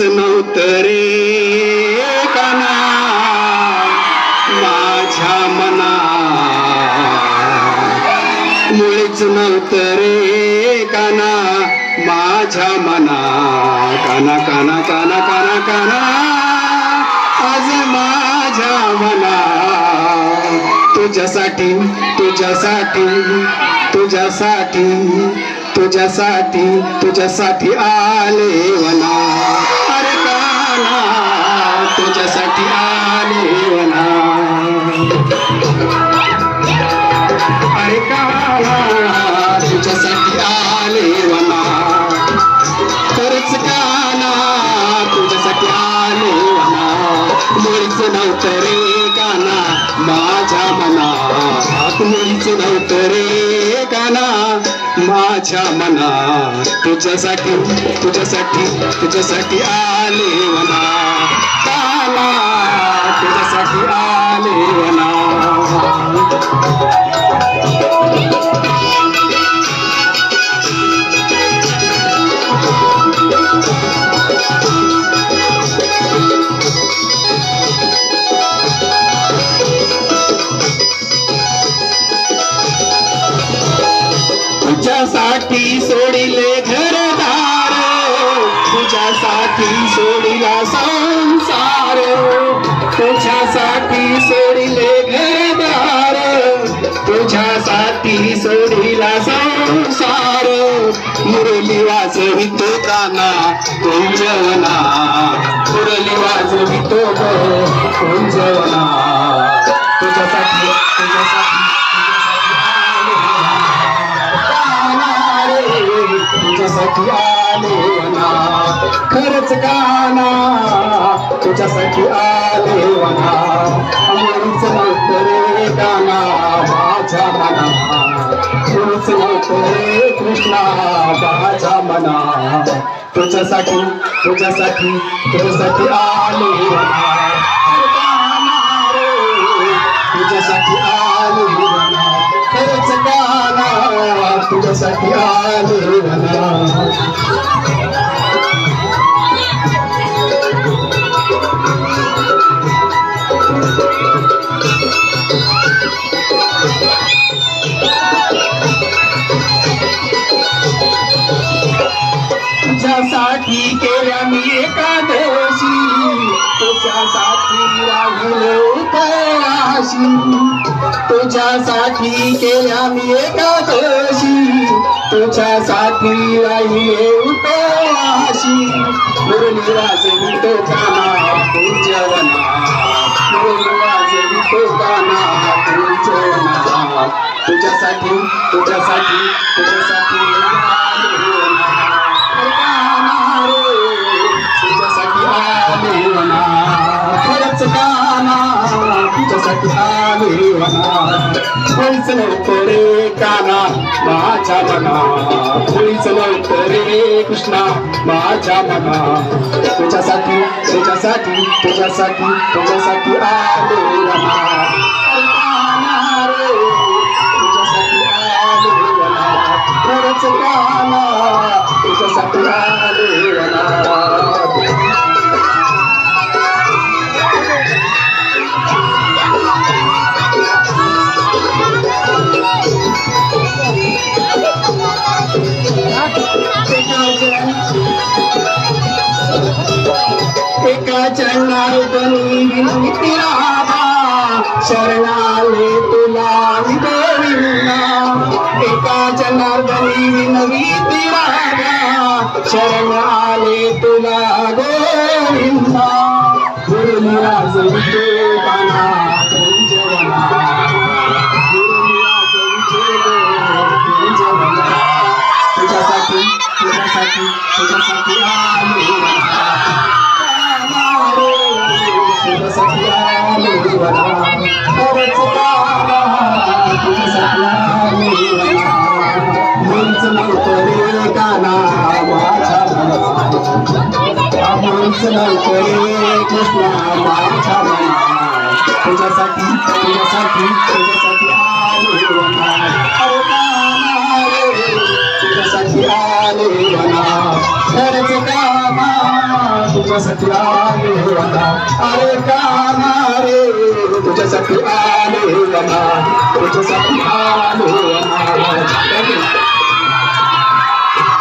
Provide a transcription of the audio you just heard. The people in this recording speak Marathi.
मुळीच नव्हतं रे काना माझ्या मना. मुळीच नव्हतं रे काना माझ्या मना. काना काना काना काना काना. आज माझ्या मना. तुझ्यासाठी तुझ्यासाठी तुझ्यासाठी तुझ्यासाठी तुझ्यासाठी आले वना तुझ्यासाठी आले वना अरे काना तुझ्यासाठी आले वना खरंच काना तुझ्यासाठी आले वना मुळीच नव्हतं रे काना माझ्या मना. मुळीच नव्हतं रे काना माझ्या मना. तुझ्यासाठी तुझ्यासाठी तुझ्यासाठी आले वना तुझ्यासाठी सोडिले घरदार तुझ्यासाठी सोडिला संसार तुझ्यासाठी सोडिले घरदार तुझ्यासाठी सोड मुरली वाजवितो काना कुंजवना. मुरली वाजवितो कुंजवना. तुझ्यासाठी तुझ्यासाठी तुझ्यासाठी आले वना. खरंच काना तुझ्यासाठी आले वना. अमरीच नव्हतं तुझ कृष्णा माझ्या मना। तुझ्यासाठी तुझ्यासाठी तुझ्यासाठी आले तुझ्यासाठी आली खरंच गाना तुझ्यासाठी आले तुझ्यासाठी केल्या मी एकादशी तुझ्यासाठी राहिलो उपयाशी तुझ्यासाठी केल्या मी एकादशी तुझ्यासाठी राहिले उपयाशी मुरली वाजवितो गाना पूजवना मुरली वाजवितो गाना पूजवना तुझ्यासाठी तुझ्यासाठी तुझ्यासाठी. कोणीच नव्हतं रे काना माझ्या मना. कोणीच नव्हतं रे कृष्णा माझ्या मना. तुझ्यासाठी तुझ्यासाठी तुझ्यासाठी तुझ्यासाठी आले वना गाना रे, तुझ्यासाठी आले वना खरंच गाना ವಚನಾರ್ದನಿ ವಿರಾಮ ಶರಣಾಲೆ ತುಲಾ ದೇವಿನ ಏಕಾ ಜನಾರ್ದನಿ ವಿನವೀತಿ ರಾಮ ಶರಣಾಲೆ ತುಲಾ ಗೋವಿಂದ ಗುರು ನಿರಾಜ कृष्णा तुंहिंजे तुझ्यासाठी आले सचाले तुझ्यासाठी सचालु सताल